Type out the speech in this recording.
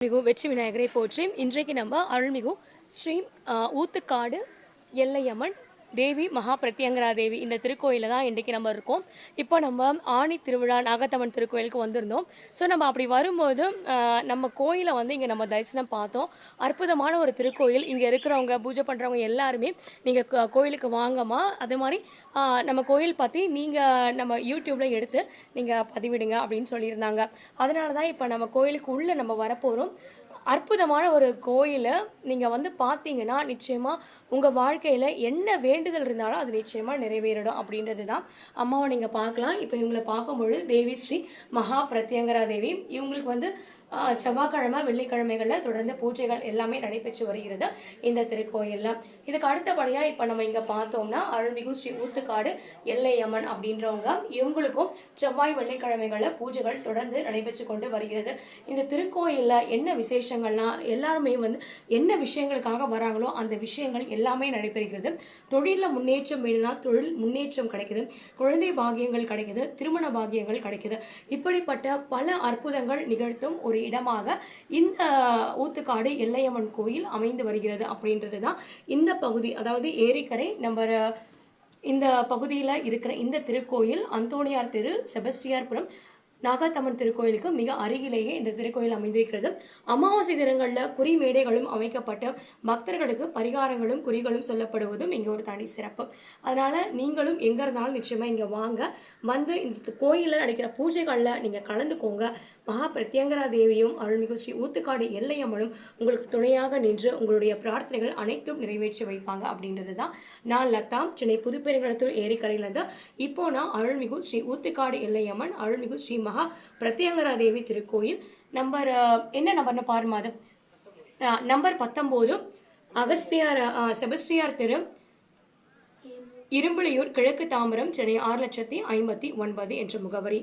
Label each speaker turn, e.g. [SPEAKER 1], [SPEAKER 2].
[SPEAKER 1] மிகு வெற்றி விநாயகரை போற்றி இன்றைக்கு நம்ம அருள்மிகு ஸ்ரீ ஊத்துக்காடு எல்லையம்மன் தேவி மகா பிரத்யங்கரா தேவி இந்த திருக்கோயிலில் தான் இன்றைக்கு நம்ம இருக்கோம். இப்போ நம்ம ஆணி திருவிழா நாகத்தம்மன் திருக்கோயிலுக்கு வந்திருந்தோம். ஸோ நம்ம அப்படி வரும்போது நம்ம கோயிலை வந்து இங்கே நம்ம தரிசனம் பார்த்தோம். அற்புதமான ஒரு திருக்கோயில். இங்கே இருக்கிறவங்க பூஜை பண்ணுறவங்க எல்லாருமே நீங்கள் கோயிலுக்கு வாங்கம்மா. அதே மாதிரி நம்ம கோயில் பற்றி நீங்கள் நம்ம யூடியூப்பில் எடுத்து நீங்கள் பதிவிடுங்க அப்படின்னு சொல்லியிருந்தாங்க. அதனால தான் இப்போ நம்ம கோயிலுக்கு உள்ளே நம்ம வரப்போகிறோம் அற்புதமான ஒரு கோயிலை நீங்கள் வந்து பார்த்தீங்கன்னா நிச்சயமாக உங்கள் வாழ்க்கையில் என்ன வேண்டுதல் இருந்தாலும் அது நிச்சயமாக நிறைவேறிடும் அப்படின்றது தான் அம்மாவை நீங்கள் பார்க்கலாம். இப்போ இவங்களை பார்க்கும்பொழுது தேவி ஸ்ரீ மகா பிரத்யங்கரா தேவி. இவங்களுக்கு வந்து செவ்வாய்க்கிழமை வெள்ளிக்கிழமைகளில் தொடர்ந்து பூஜைகள் எல்லாமே நடைபெற்று வருகிறது இந்த திருக்கோயிலில். இதுக்கு அடுத்தபடியாக இப்போ நம்ம இங்கே பார்த்தோம்னா அருள்மிகு ஸ்ரீ ஊத்துக்காடு எல்லையம்மன் அப்படின்றவங்க இவங்களுக்கும் செவ்வாய் வெள்ளிக்கிழமைகளில் பூஜைகள் தொடர்ந்து நடைபெற்று கொண்டு வருகிறது. இந்த திருக்கோயிலில் என்ன விசேஷங்கள்னா எல்லாருமே வந்து என்ன விஷயங்களுக்காக வராங்களோ அந்த விஷயங்கள் எல்லாமே நடைபெறுகிறது. தொழிலில் முன்னேற்றம் வேணும்னா தொழில் முன்னேற்றம் கிடைக்குது. குழந்தை பாகியங்கள் கிடைக்குது திருமண பாகியங்கள் கிடைக்குது. இப்படிப்பட்ட பல அற்புதங்கள் நிகழ்த்தும் ஒரு இடமாக இந்த ஊத்துக்காடு எல்லையம்மன் கோயில் அமைந்து வருகிறது அப்படின்றது தான் இந்த பகுதி. அதாவது ஏரிக்கரை நம்பர் இந்த பகுதியில் இருக்கிற இந்த திருக்கோயில் அந்தோணியார் தெரு செபஸ்டியார்புரம் நாகாத்தம்மன் திருக்கோயிலுக்கு மிக அருகிலேயே இந்த திருக்கோயில் அமைந்திருக்கிறது. அமாவாசை தினங்களில் குறி மேடைகளும் அமைக்கப்பட்டு பக்தர்களுக்கு பரிகாரங்களும் குறிகளும் சொல்லப்படுவதும் இங்கே ஒரு தனி சிறப்பு. அதனால் நீங்களும் எங்கே இருந்தாலும் நிச்சயமாக இங்கே வாங்க. வந்து இந்த கோயிலில் நடக்கிற பூஜைகளில் நீங்கள் கலந்துக்கோங்க. மகா பிரத்யங்கரா தேவியும் அருள்மிகு ஸ்ரீ ஊத்துக்காடு எல்லையம்மனும் உங்களுக்கு துணையாக நின்று உங்களுடைய பிரார்த்தனைகள் அனைத்தும் நிறைவேற்றி வைப்பாங்க அப்படின்றது தான் நான் லத்தாம் சென்னை புதுப்பெருங்கலத்தூர் ஏரிக்கரையிலேருந்து இப்போ நான் அருள்மிகு ஸ்ரீ ஊத்துக்காடு எல்லையம்மன் அருள்மிகு ஸ்ரீ மகா பிரத்யங்கரா தேவி திருக்கோயில் நம்பர் என்ன நம்பர்னு பாருமா அது? நம்பர் பத்தொம்போது அகஸ்தியார் செபஸ்டியார் தெரு இரும்புலியூர் கிழக்கு தாம்பரம் சென்னை ஆறு லட்சத்தி ஐம்பத்தி ஒன்பது என்ற முகவரி.